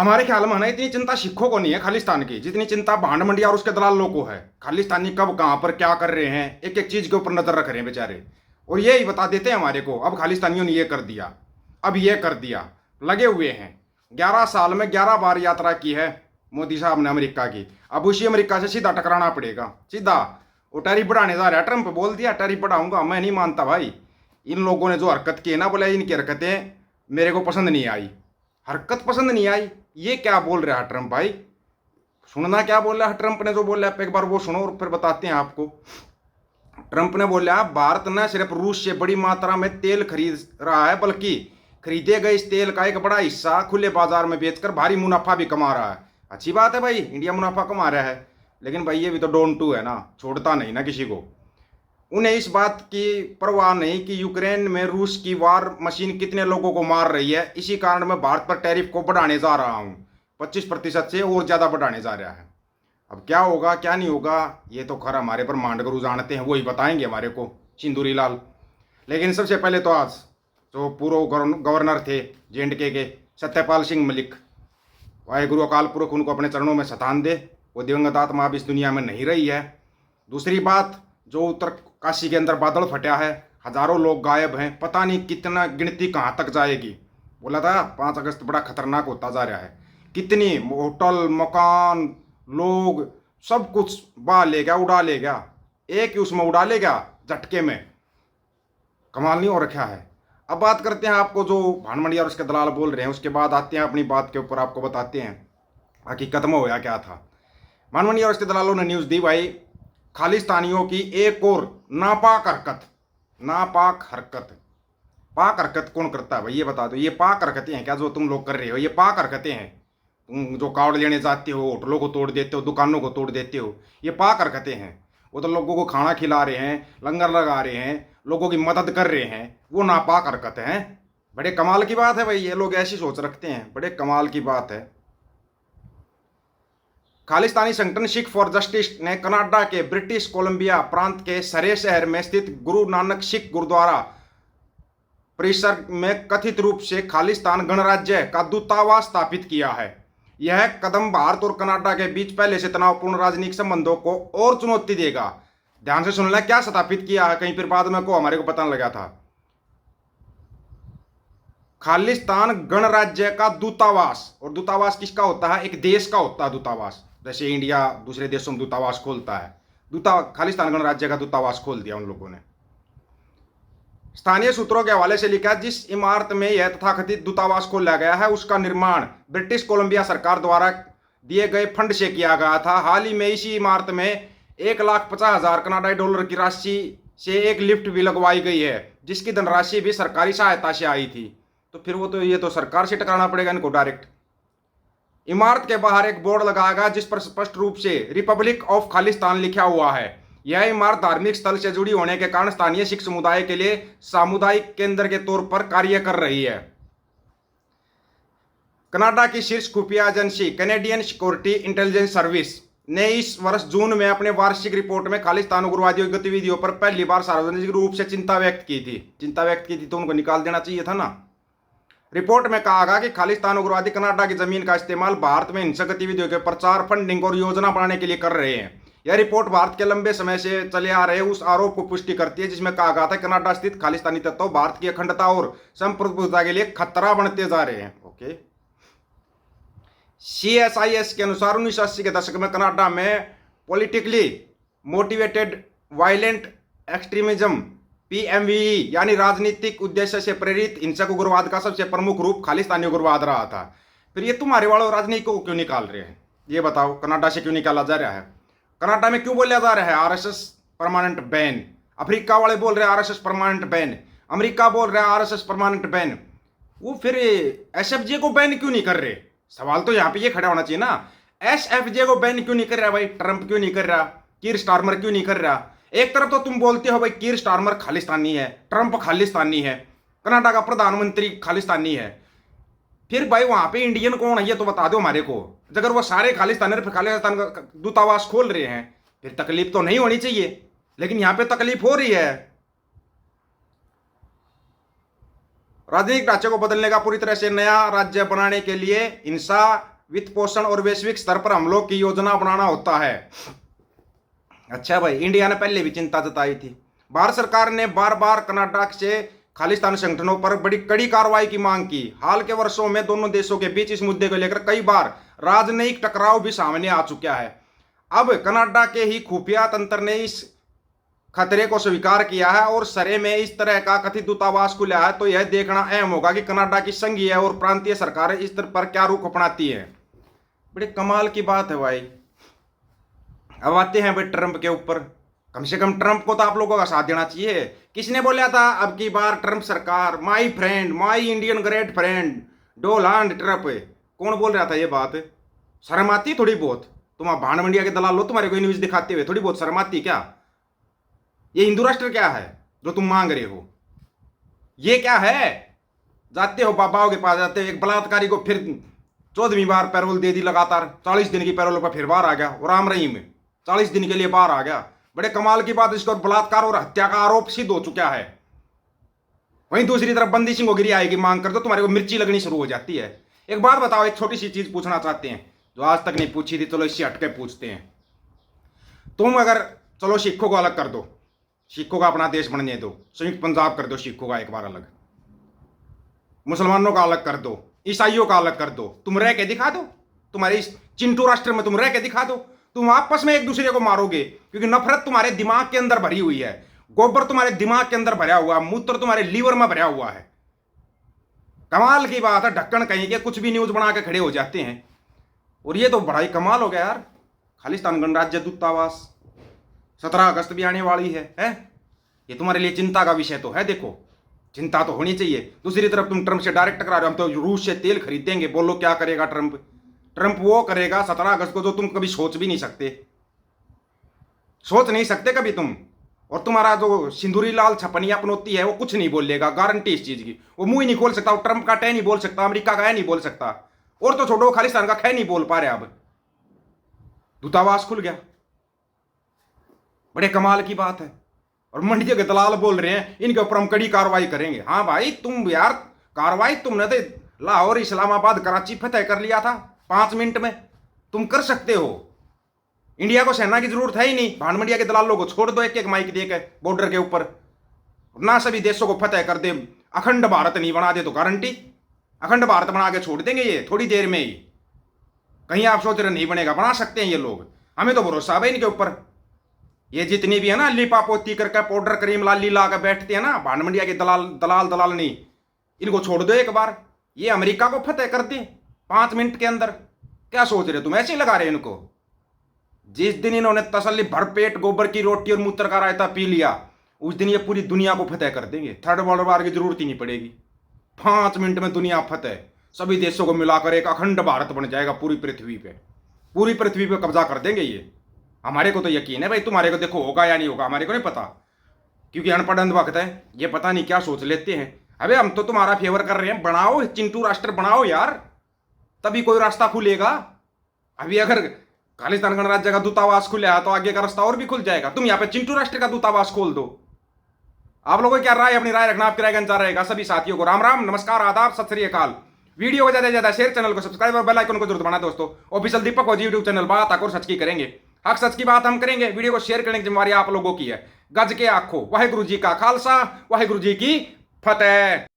हमारे ख्याल में ना, इतनी चिंता सिखों को नहीं है खालिस्तान की, जितनी चिंता भांड मंडी और उसके दलाल दलालों को है। खालिस्तानी कब, कहाँ पर, क्या कर रहे हैं एक एक चीज़ के ऊपर नज़र रख रहे हैं बेचारे। और ये ही बता देते हैं हमारे को, अब खालिस्तानियों ने ये कर दिया, अब ये कर दिया, लगे हुए हैं। ग्यारह साल में ग्यारह बार यात्रा की है मोदी साहब ने अमेरिका की। अब उसी अमेरिका से सीधा टकराना पड़ेगा, सीधा। वो टैरिफ बढ़ाने जा रहा है, ट्रंप बोल दिया टैरिफ बढ़ाऊँगा मैं नहीं मानता भाई। इन लोगों ने जो हरकत की है ना, बोले इनकी हरकतें मेरे को पसंद नहीं आई। हरकत पसंद नहीं आई ये क्या बोल रहा है ट्रंप भाई? सुनना क्या बोल रहा है ट्रंप ने जो बोल है? एक बार वो सुनो और फिर बताते हैं आपको। ट्रंप ने बोला, भारत न सिर्फ़ रूस से बड़ी मात्रा में तेल खरीद रहा है, बल्कि खरीदे गए इस तेल का एक बड़ा हिस्सा खुले बाज़ार में बेचकर भारी मुनाफा भी कमा रहा है। अच्छी बात है भाई, इंडिया मुनाफा कमा रहा है। लेकिन भाई, ये भी तो डोंट टू है ना, छोड़ता नहीं ना किसी को। उन्हें इस बात की परवाह नहीं कि यूक्रेन में रूस की वार मशीन कितने लोगों को मार रही है। इसी कारण मैं भारत पर टैरिफ को बढ़ाने जा रहा हूँ। पच्चीस प्रतिशत से और ज़्यादा बढ़ाने जा रहा है। अब क्या होगा क्या नहीं होगा ये तो खर हमारे पर मांड गुरु जानते हैं वही बताएँगे हमारे को सिंदूरी लाल। लेकिन सबसे पहले तो आज जो पूर्व गवर्नर थे जे के, सत्यपाल सिंह मलिक वाहेगुरु अकाल पुरख उनको अपने चरणों में सतान दे। वो दिवंगत आत्मा अब इस दुनिया में नहीं रही है। दूसरी बात जो उत्तर काशी के अंदर बादल फटा है, हज़ारों लोग गायब हैं, पता नहीं कितना गिनती कहाँ तक जाएगी। बोला था, पाँच अगस्त बड़ा खतरनाक होता जा रहा है। कितनी होटल, मकान, लोग, सब कुछ बा ले गया, उड़ा ले गया। एक ही उसमें उड़ा ले गया झटके में। कमाल नहीं हो रखा है। अब बात करते हैं आपको जो भानमंडी और उसके दलाल बोल रहे हैं, उसके बाद आते हैं अपनी बात के ऊपर, आपको बताते हैं। हकीकत में होया क्या था। भानमंडी और उसके दलालों ने न्यूज़ दी, भाई खालिस्तानियों की एक और नापाक हरकत नापाक हरकत। पाक हरकत कौन करता है भाई? ये बता दो। ये पाक हरकतें हैं क्या जो तुम लोग कर रहे हो? ये पाक हरकतें हैं। तुम जो कावड़ लेने जाते हो, होटलों को तोड़ देते हो, दुकानों को तोड़ देते हो, ये पाक हरकतें हैं। वो तो लोगों को खाना खिला रहे हैं, लंगर लगा रहे हैं, लोगों की मदद कर रहे हैं, वो नापाक हरकत हैं। बड़े कमाल की बात है भाई, ये लोग ऐसी सोच रखते हैं। बड़े कमाल की बात है। खालिस्तानी संगठन सिख फॉर जस्टिस ने कनाडा के ब्रिटिश कोलंबिया प्रांत के सरे शहर में स्थित गुरु नानक सिख गुरुद्वारा परिसर में कथित रूप से खालिस्तान गणराज्य का दूतावास स्थापित किया है। यह कदम भारत और कनाडा के बीच पहले से तनावपूर्ण राजनीतिक संबंधों को और चुनौती देगा। ध्यान से सुनना क्या स्थापित किया है? कहीं फिर बाद में को हमारे को पता लगा था। खालिस्तान गणराज्य का दूतावास। और दूतावास किसका होता है? एक देश का होता है दूतावास। जैसे इंडिया दूसरे देशों में दूतावास खोलता है। दूता, खालिस्तान गणराज्य का दूतावास खोल दिया उन लोगों ने। स्थानीय सूत्रों के हवाले से लिखा जिस इमारत में यह तथाकथित दूतावास खोला गया है, उसका निर्माण ब्रिटिश कोलंबिया सरकार द्वारा दिए गए फंड से किया गया था। हाल ही में इसी इमारत में एक लाख पचास हज़ार कनाडाई डॉलर की राशि से एक लिफ्ट भी लगवाई गई है, जिसकी धनराशि भी सरकारी सहायता से आई थी। तो फिर वो तो ये तो सरकार से टकराना पड़ेगा इनको डायरेक्ट इमारत के बाहर एक बोर्ड लगाया गया जिस पर स्पष्ट रूप से रिपब्लिक ऑफ़ खालिस्तान लिखा हुआ है। यह इमारत धार्मिक स्थल से जुड़ी होने के कारण स्थानीय सिख समुदाय के लिए सामुदायिक केंद्र के तौर पर कार्य कर रही है। कनाडा की शीर्ष खुफिया agency Canadian security intelligence service ने इस वर्ष जून में अपने वार्षिक रिपोर्ट में खालिस्तान उग्रवादियों की गतिविधियों पर पहली बार सार्वजनिक रूप से चिंता व्यक्त की थी। चिंता व्यक्त की थी तो उनको निकाल देना चाहिए था ना? रिपोर्ट में कहा गया कि खालिस्तान उग्रवादी कनाडा की ज़मीन का इस्तेमाल भारत में हिंसक गतिविधियों के प्रचार फंडिंग और योजना बनाने के लिए कर रहे हैं। यह रिपोर्ट भारत के लंबे समय से चले आ रहे उस आरोप को पुष्टि करती है जिसमें कहा गया था कनाडा स्थित खालिस्तानी तत्व भारत की अखंडता और संप्रभुता के लिए खतरा बनते जा रहे हैं। ओके। सीएसआईएस के अनुसार उन्नीस अस्सी के दशक में कनाडा में politically motivated violent extremism PMVE यानी राजनीतिक उद्देश्य से प्रेरित हिंसक उग्रवाद का सबसे प्रमुख रूप खालिस्तानी उग्रवाद रहा था। फिर ये तुम्हारे वालों राजनीति को क्यों निकाल रहे हैं? ये बताओ, कनाडा से क्यों निकाला जा रहा है? कनाडा में क्यों बोला जा रहा है आरएसएस परमानेंट बैन? अफ्रीका वाले बोल रहे हैं आरएसएस परमानेंट बैन। अमेरिका बोल रहे हैं आरएसएस परमानेंट बैन। वो फिर एसएफजे को बैन क्यों नहीं कर रहे? सवाल तो यहाँ पे ये खड़ा होना चाहिए ना। एसएफजे को बैन क्यों नहीं कर रहा भाई? ट्रंप क्यों नहीं कर रहा? कीर स्टार्मर क्यों नहीं कर रहा? एक तरफ़ तो तुम बोलते हो भाई कीर स्टार्मर खालिस्तानी है, ट्रंप खालिस्तानी है, कनाडा का प्रधानमंत्री खालिस्तानी है। फिर भाई वहाँ पे इंडियन कौन है ये तो बता दो हमारे को। अगर वो सारे खालिस्तानी खालिस्तान का दूतावास खोल रहे हैं, फिर तकलीफ़ तो नहीं होनी चाहिए, लेकिन यहाँ पे तकलीफ़ हो रही है। राजनीतिक ढांचे को बदलने का पूरी तरह से नया राज्य बनाने के लिए हिंसा वित्त पोषण और वैश्विक स्तर पर हम हमलों की योजना बनाना होता है। अच्छा भाई इंडिया ने पहले भी चिंता जताई थी। भारत सरकार ने बार बार कनाडा से खालिस्तान संगठनों पर बड़ी कड़ी कार्रवाई की मांग की। हाल के वर्षों में दोनों देशों के बीच इस मुद्दे को लेकर कई बार राजनयिक टकराव भी सामने आ चुका है। अब कनाडा के ही खुफिया तंत्र ने इस खतरे को स्वीकार किया है और सरे में इस तरह का कथित दूतावास खुला है तो यह देखना अहम होगा कि कनाडा की संघीय और प्रांतीय सरकारें इस पर क्या रुख अपनाती है। बड़े कमाल की बात है भाई। अब आते हैं भाई ट्रंप के ऊपर। कम से कम ट्रंप को तो आप लोगों का साथ देना चाहिए। किसने बोला था? अब की बार ट्रंप सरकार my friend my Indian great friend Donald Trump कौन बोल रहा था ये बात? शर्म आती थोड़ी बहुत। तुम आप भांड मंडिया के दलाल लो तुम्हारे कोई न्यूज़ दिखाते हुए थोड़ी बहुत शर्म आती क्या? ये हिंदू राष्ट्र क्या है, जो तुम मांग रहे हो? ये क्या है? जाते हो बाबाओं के पास, जाते हो, एक बलात्कारी को फिर चौदहवीं बार पैरोल दे दी लगातार, चालीस दिन की पैरोल पर फिर बार आ गया और राम रहीम। चालीस दिन के लिए बाहर आ गया। बड़े कमाल की बात इसको बलात्कार और हत्या का आरोप सिद्ध हो चुका है। वहीं दूसरी तरफ़ बंदी सिंह गिरी आएगी मांग कर दो तुम्हारे को मिर्ची लगनी शुरू हो जाती है। एक बात बताओ, एक छोटी सी चीज़ पूछना चाहते हैं, जो आज तक नहीं पूछी थी, चलो इससे हटके पूछते हैं। तुम अगर, चलो सिखों को अलग कर दो, सिखों का अपना देश बनने दो, संयुक्त पंजाब कर दो, सिखों का एक बार अलग। मुसलमानों का अलग कर दो, ईसाइयों का अलग कर दो, तुम रह के दिखा दो, तुम्हारे इस चिंटू राष्ट्र में तुम रह के दिखा दो तुम आपस में एक दूसरे को मारोगे, क्योंकि नफरत तुम्हारे दिमाग के अंदर भरी हुई है। गोबर तुम्हारे दिमाग के अंदर भरा हुआ, मूत्र तुम्हारे लीवर में भरा हुआ है। कमाल की बात है, ढक्कन कहीं के कुछ भी न्यूज़ बना के खड़े हो जाते हैं। और ये तो बड़ा ही कमाल हो गया यार। खालिस्तान गणराज्य दूतावास, सत्रह अगस्त भी आने वाली है, हैं? ये तुम्हारे लिए चिंता का विषय तो है, देखो। चिंता तो होनी चाहिए। दूसरी तरफ़ तुम ट्रंप से डायरेक्ट टकरा रहे हो, हम तो रूस से तेल खरीदेंगे, बोलो क्या करेगा ट्रंप ट्रंप वो करेगा सत्रह अगस्त को जो तुम कभी सोच भी नहीं सकते। सोच नहीं सकते कभी तुम। और तुम्हारा जो सिंदूरी लाल छपनिया पनौती है, वो कुछ नहीं बोलेगा गारंटी इस चीज़ की। वो मुँह ही नहीं खोल सकता, वो ट्रंप का टह नहीं बोल सकता, अमेरिका का है नहीं बोल सकता। और तो छोड़ो, खालिस्तान का खे नहीं बोल पा रहे अब। दूतावास खुल गया। बड़े कमाल की बात है। और मंडियों के दलाल बोल रहे हैं, इनके ऊपर हम कड़ी कार्रवाई करेंगे। हाँ भाई, तुम यार, कार्रवाई तुमने तो लाहौर, इस्लामाबाद, कराची, फतेह कर लिया था। पाँच मिनट में तुम कर सकते हो। इंडिया को सेना की ज़रूरत है ही नहीं। भानमंडिया के दलालों को छोड़ दो एक एक माइक दे के बॉर्डर के ऊपर। ना सभी देशों को फतेह कर दे। अखंड भारत नहीं बना दे तो गारंटी। अखंड भारत बना के छोड़ देंगे ये, थोड़ी देर में ही। कहीं आप सोच रहे नहीं बनेगा, बना सकते हैं ये लोग। हमें तो भरोसा है इनके ऊपर। ये जितनी भी है ना लिपा पोती करके, पाउडर क्रीम लाली ला कर बैठते हैं ना भांड मंडिया के दलाल दलाल दलाल नहीं। इनको छोड़ दो एक बार। ये अमेरिका को फतेह कर दे। पाँच मिनट के अंदर क्या सोच रहे तुम? ऐसे ही लगा रहे इनको। जिस दिन इन्होंने तसल्ली भरपेट गोबर की रोटी और मूत्र का रायता पी लिया, उस दिन ये पूरी दुनिया को फतेह कर देंगे। थर्ड वर्ल्ड वार की ज़रूरत ही नहीं पड़ेगी। पाँच मिनट में दुनिया फतेह। सभी देशों को मिलाकर एक अखंड भारत बन जाएगा पूरी पृथ्वी पे। पूरी पृथ्वी पे कब्जा कर देंगे ये। हमारे को तो यकीन है भाई, तुम्हारे को देखो होगा या नहीं होगा, हमारे को नहीं पता। क्योंकि अनपढ़ अंध वक्त है, ये पता नहीं क्या सोच लेते हैं। अबे हम तो तुम्हारा फेवर कर रहे हैं, बनाओ, चिंटू राष्ट्र बनाओ यार। तभी कोई रास्ता खुलेगा। अभी अगर खालिस्तान गणराज्य का दूतावास खुला तो आगे का रास्ता और भी खुल जाएगा। तुम यहाँ पे चिंटू राष्ट्र का दूतावास खोल दो। आप लोगों की क्या राय, अपनी राय रखना, आपकी राय का अंतर रहेगा। सभी साथियों को राम राम, नमस्कार, आदाब, सत श्री अकाल। वीडियो को ज़्यादा ज़्यादा शेयर चैनल को सब्सक्राइब और बेल आइकन को ज़रूर दबाना दोस्तों। ऑफिशियल दीपक और यूट्यूब चैनल बात आकर सच की करेंगे। हक सच की बात हम करेंगे। वीडियो को शेयर करने की जिम्मेवारी आप लोगों की है। गज के आखो। वाहेगुरु जी का खालसा। वाहेगुरु जी की फतेह।